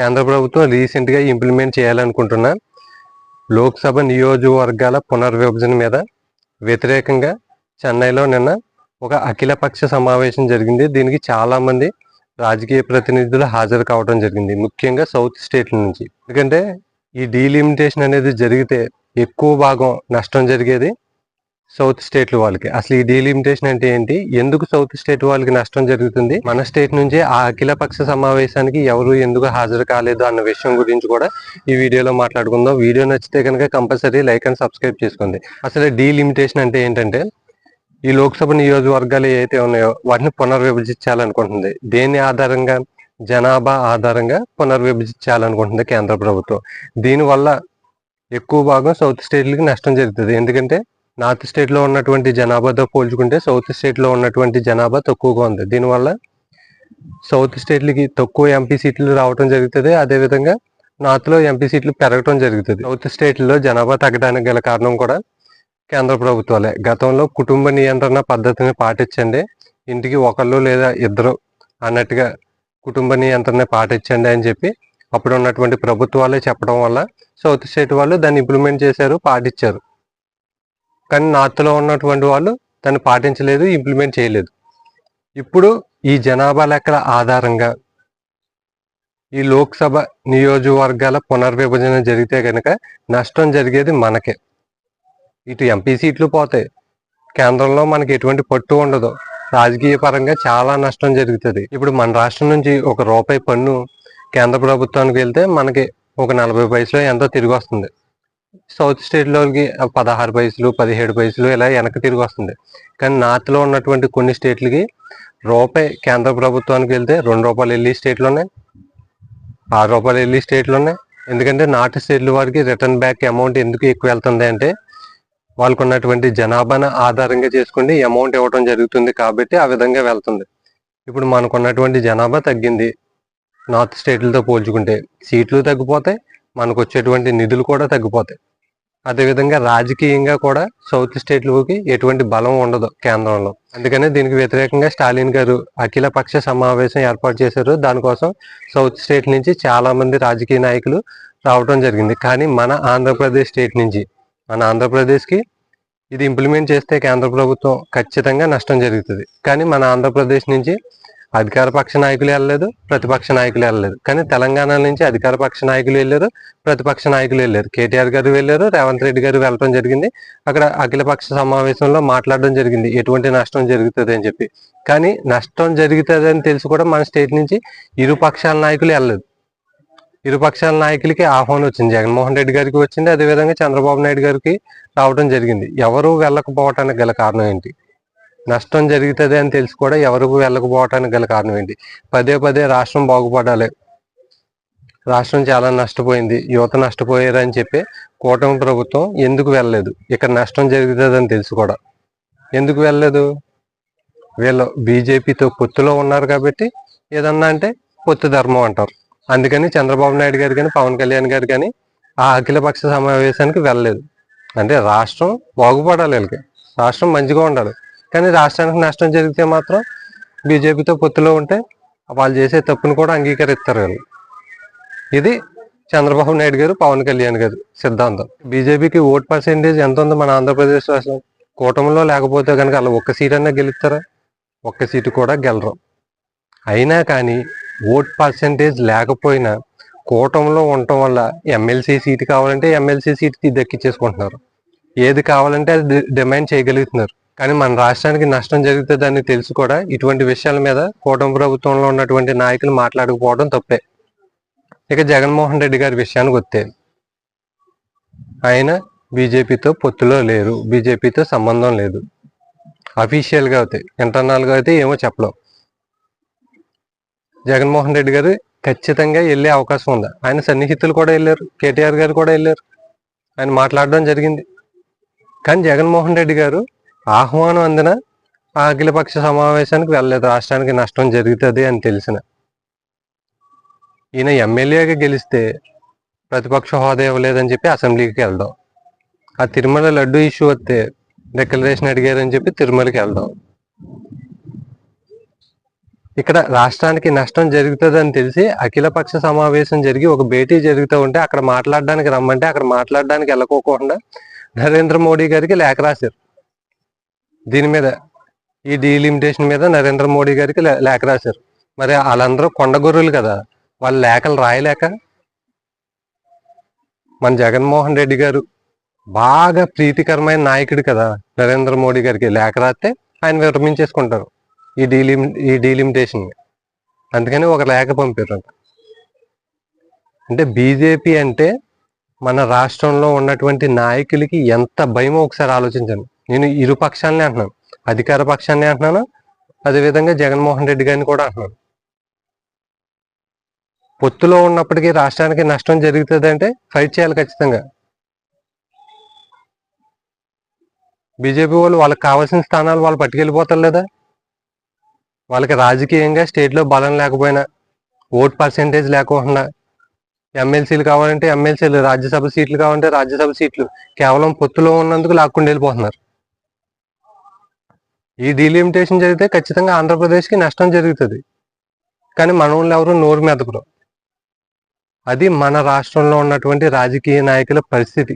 కేంద్ర ప్రభుత్వం రీసెంట్గా ఇంప్లిమెంట్ చేయాలనుకుంటున్న లోక్సభ నియోజకవర్గాల పునర్విభజన మీద వ్యతిరేకంగా చెన్నైలో నిన్న ఒక అఖిలపక్ష సమావేశం జరిగింది. దీనికి చాలామంది రాజకీయ ప్రతినిధులు హాజరు కావడం జరిగింది. ముఖ్యంగా సౌత్ స్టేట్ల నుంచి. ఎందుకంటే ఈ డీలిమిటేషన్ అనేది జరిగితే ఎక్కువ భాగం నష్టం జరిగేది సౌత్ స్టేట్ వాళ్ళకి. అసలు ఈ డీలిమిటేషన్ అంటే ఏంటి? ఎందుకు సౌత్ స్టేట్ వాళ్ళకి నష్టం జరుగుతుంది? మన స్టేట్ నుంచే ఆ అఖిలపక్ష సమావేశానికి ఎవరు ఎందుకు హాజరు కాలేదు అన్న విషయం గురించి కూడా ఈ వీడియోలో మాట్లాడుకుందాం. వీడియో నచ్చితే కనుక కంపల్సరీ లైక్ అండ్ సబ్స్క్రైబ్ చేసుకోండి. అసలు డీలిమిటేషన్ అంటే ఏంటంటే ఈ లోక్సభ నియోజకవర్గాలు ఏవైతే ఉన్నాయో వాటిని పునర్విభజించాలనుకుంటుంది. దేని ఆధారంగా? జనాభా ఆధారంగా పునర్విభజించాలనుకుంటుంది కేంద్ర ప్రభుత్వం. దీనివల్ల ఎక్కువ భాగం సౌత్ స్టేట్లకి నష్టం జరుగుతుంది. ఎందుకంటే నార్త్ స్టేట్లో ఉన్నటువంటి జనాభాతో పోల్చుకుంటే సౌత్ స్టేట్లో ఉన్నటువంటి జనాభా తక్కువగా ఉంది. దీనివల్ల సౌత్ స్టేట్లకి తక్కువ ఎంపీ సీట్లు రావడం జరుగుతుంది. అదేవిధంగా నార్త్లో ఎంపీ సీట్లు పెరగడం జరుగుతుంది. సౌత్ స్టేట్లో జనాభా తగ్గడానికి గల కారణం కూడా కేంద్ర ప్రభుత్వాలే. గతంలో కుటుంబ నియంత్రణ పద్ధతిని పాటించండి. ఇంటికి ఒకళ్ళు లేదా ఇద్దరు అన్నట్టుగా కుటుంబ నియంత్రణ పాటించండి అని చెప్పి అప్పుడు ఉన్నటువంటి ప్రభుత్వాలే చెప్పడం వల్ల సౌత్ స్టేట్ వాళ్ళు దాన్ని ఇంప్లిమెంట్ చేశారు పాటించారు. కానీ నార్త్లో ఉన్నటువంటి వాళ్ళు దాన్ని పాటించలేదు ఇంప్లిమెంట్ చేయలేదు. ఇప్పుడు ఈ జనాభా లెక్కల ఆధారంగా ఈ లోక్సభ నియోజకవర్గాల పునర్విభజన జరిగితే కనుక నష్టం జరిగేది మనకే. ఇటు ఎంపీ సీట్లు పోతాయి. కేంద్రంలో మనకి ఎటువంటి పట్టు ఉండదు. రాజకీయ పరంగా చాలా నష్టం జరుగుతుంది. ఇప్పుడు మన రాష్ట్రం నుంచి ఒక రూపాయి పన్ను కేంద్ర ప్రభుత్వానికి వెళ్తే మనకి ఒక నలభై పైసలు ఎంతో తిరిగి వస్తుంది. సౌత్ స్టేట్లోకి పదహారు పైసలు పదిహేడు పైసలు ఇలా వెనక్కి తిరిగి వస్తుంది. కానీ నార్త్లో ఉన్నటువంటి కొన్ని స్టేట్లకి రూపాయి కేంద్ర ప్రభుత్వానికి వెళ్తే రెండు రూపాయలు వెళ్ళి స్టేట్లోనే ఆరు రూపాయలు వెళ్ళి స్టేట్లు ఉన్నాయి. ఎందుకంటే నార్త్ స్టేట్ల వారికి రిటర్న్ బ్యాక్ అమౌంట్ ఎందుకు ఎక్కువ వెళ్తుంది అంటే వాళ్ళకు ఉన్నటువంటి జనాభాను ఆధారంగా చేసుకుని అమౌంట్ ఇవ్వడం జరుగుతుంది కాబట్టి ఆ విధంగా వెళ్తుంది. ఇప్పుడు మనకున్నటువంటి జనాభా తగ్గింది. నార్త్ స్టేట్లతో పోల్చుకుంటే సీట్లు తగ్గిపోతాయి మనకు వచ్చేటువంటి నిధులు కూడా తగ్గిపోతాయి. అదేవిధంగా రాజకీయంగా కూడా సౌత్ స్టేట్లకి ఎటువంటి బలం ఉండదు కేంద్రంలో. అందుకనే దీనికి వ్యతిరేకంగా స్టాలిన్ గారు అఖిల పక్ష సమావేశం ఏర్పాటు చేశారు. దానికోసం సౌత్ స్టేట్ నుంచి చాలా మంది రాజకీయ నాయకులు రావడం జరిగింది. కానీ మన ఆంధ్రప్రదేశ్ స్టేట్ నుంచి మన ఆంధ్రప్రదేశ్కి ఇది ఇంప్లిమెంట్ చేస్తే కేంద్ర ప్రభుత్వం ఖచ్చితంగా నష్టం జరుగుతుంది. కానీ మన ఆంధ్రప్రదేశ్ నుంచి అధికార పక్ష నాయకులు వెళ్ళలేదు ప్రతిపక్ష నాయకులు వెళ్ళలేదు. కానీ తెలంగాణ నుంచి అధికార పక్ష నాయకులు వెళ్ళారు ప్రతిపక్ష నాయకులు వెళ్ళారు. కేటీఆర్ గారు వెళ్ళారు రేవంత్ రెడ్డి గారు వెళ్ళడం జరిగింది. అక్కడ అఖిలపక్ష సమావేశంలో మాట్లాడడం జరిగింది ఎటువంటి నష్టం జరుగుతుంది అని చెప్పి. కానీ నష్టం జరుగుతుంది అని తెలిసి కూడా మన స్టేట్ నుంచి ఇరు పక్షాల నాయకులు వెళ్ళలేదు. ఇరు పక్షాల నాయకులకి ఆహ్వానం వచ్చింది. జగన్మోహన్ రెడ్డి గారికి వచ్చింది అదేవిధంగా చంద్రబాబు నాయుడు గారికి రావడం జరిగింది. ఎవరు వెళ్ళకపోవటానికి గల కారణం ఏంటి? నష్టం జరుగుతుంది అని తెలిసి కూడా ఎవరు వెళ్ళకపోవటానికి గల కారణం ఏంటి? పదే పదే రాష్ట్రం బాగుపడాలి. రాష్ట్రం చాలా నష్టపోయింది. యువత నష్టపోయారు అని చెప్పి కూటమి ప్రభుత్వం ఎందుకు వెళ్ళలేదు? ఇక్కడ నష్టం జరుగుతుంది అని తెలుసు కూడా. ఎందుకు వెళ్ళలేదు? వీళ్ళు బీజేపీతో పొత్తులో ఉన్నారు కాబట్టి ఏదన్నా అంటే పొత్తు ధర్మం అంటారు. అందుకని చంద్రబాబు నాయుడు గారు కానీ పవన్ కళ్యాణ్ గారు కానీ ఆ అఖిలపక్ష సమావేశానికి వెళ్ళలేదు. అంటే రాష్ట్రం బాగుపడాలి వీళ్ళకి. రాష్ట్రం మంచిగా ఉండాలి. కానీ రాష్ట్రానికి నష్టం జరిగితే మాత్రం బీజేపీతో పొత్తులో ఉంటే వాళ్ళు చేసే తప్పును కూడా అంగీకరిస్తారు వీళ్ళు ఇది చంద్రబాబు నాయుడు గారు పవన్ కళ్యాణ్ గారు సిద్ధాంతం. బీజేపీకి ఓట్ పర్సెంటేజ్ ఎంత ఉంది మన ఆంధ్రప్రదేశ్ రాష్ట్రం? కూటమిలో లేకపోతే కనుక అలా ఒక్క సీట్ అన్నా గెలుస్తారా? ఒక్క సీటు కూడా గెలరు. అయినా కానీ ఓట్ పర్సెంటేజ్ లేకపోయినా కూటమిలో ఉండటం వల్ల ఎమ్మెల్సీ సీటు కావాలంటే ఎమ్మెల్సీ సీట్ దక్కించేసుకుంటున్నారు ఏది కావాలంటే అది డిమాండ్ చేయగలుగుతున్నారు. కానీ మన రాష్ట్రానికి నష్టం జరుగుతుందని తెలుసు కూడా. ఇటువంటి విషయాల మీద కూటమి ప్రభుత్వంలో ఉన్నటువంటి నాయకులు మాట్లాడకపోవడం తప్పే. ఇక జగన్మోహన్ రెడ్డి గారి విషయానికి వస్తే ఆయన బీజేపీతో పొత్తులో లేరు. బీజేపీతో సంబంధం లేదు. అఫీషియల్గా అయితే ఇంటర్నల్గా అయితే ఏమో చెప్పలేం. జగన్మోహన్ రెడ్డి గారు ఖచ్చితంగా వెళ్ళే అవకాశం ఉంది. ఆయన సన్నిహితులు కూడా వెళ్ళారు. కేటీఆర్ గారు కూడా వెళ్ళారు. ఆయన మాట్లాడడం జరిగింది. కానీ జగన్మోహన్ రెడ్డి గారు ఆహ్వానం అందిన ఆ అఖిలపక్ష సమావేశానికి వెళ్ళలేదు రాష్ట్రానికి నష్టం జరుగుతుంది అని తెలిసిన. ఈయన ఎమ్మెల్యేగా గెలిస్తే ప్రతిపక్ష హోదా ఇవ్వలేదని చెప్పి అసెంబ్లీకి వెళ్దాం. ఆ తిరుమల లడ్డు ఇష్యూ వస్తే డిక్లరేషన్ అడిగారని చెప్పి తిరుమలకి వెళ్దాం. ఇక్కడ రాష్ట్రానికి నష్టం జరుగుతుందని తెలిసి అఖిలపక్ష సమావేశం జరిగి ఒక భేటీ జరుగుతూ ఉంటే అక్కడ మాట్లాడడానికి రమ్మంటే అక్కడ మాట్లాడడానికి వెళ్ళకోకుండా నరేంద్ర మోడీ గారికి లేఖ రాశారు. దీని మీద ఈ డీలిమిటేషన్ మీద నరేంద్ర మోడీ గారికి లే- లేఖ రాశారు. మరి వాళ్ళందరూ కొండగొర్రెలు కదా వాళ్ళ లేఖలు రాయలేక మన జగన్మోహన్ రెడ్డి గారు బాగా ప్రీతికరమైన నాయకుడు కదా నరేంద్ర మోడీ గారికి లేఖ రాస్తే ఆయన విరమించేసుకుంటారు ఈ డీలిమి ఈ డీలిమిటేషన్ అందుకని ఒక లేఖ పంపారు అంటే బీజేపీ అంటే మన రాష్ట్రంలో ఉన్నటువంటి నాయకులకి ఎంత భయమో ఒకసారి ఆలోచించండి. నేను ఇరు పక్షాలని అంటున్నాను. అధికార పక్షాన్ని అంటున్నాను అదేవిధంగా జగన్మోహన్ రెడ్డి గారిని కూడా అంటున్నాను. పొత్తులో ఉన్నప్పటికీ రాష్ట్రానికి నష్టం జరుగుతుంది అంటే ఫైట్ చేయాలి ఖచ్చితంగా. బీజేపీ వాళ్ళు వాళ్ళకి కావాల్సిన స్థానాలు వాళ్ళు పట్టుకెళ్ళిపోతారు లేదా? వాళ్ళకి రాజకీయంగా స్టేట్లో బలం లేకపోయినా ఓట్ పర్సెంటేజ్ లేకుండా ఎమ్మెల్సీలు కావాలంటే ఎమ్మెల్సీలు రాజ్యసభ సీట్లు కావాలంటే రాజ్యసభ సీట్లు కేవలం పొత్తులో ఉన్నందుకు లాక్కుండా వెళ్ళిపోతున్నారు ఈ డీలిమిటేషన్ జరిగితే ఖచ్చితంగా ఆంధ్రప్రదేశ్కి నష్టం జరుగుతుంది. కానీ మన వాళ్ళు ఎవరు నోరు మెదకరు అది మన రాష్ట్రంలో ఉన్నటువంటి రాజకీయ నాయకుల పరిస్థితి.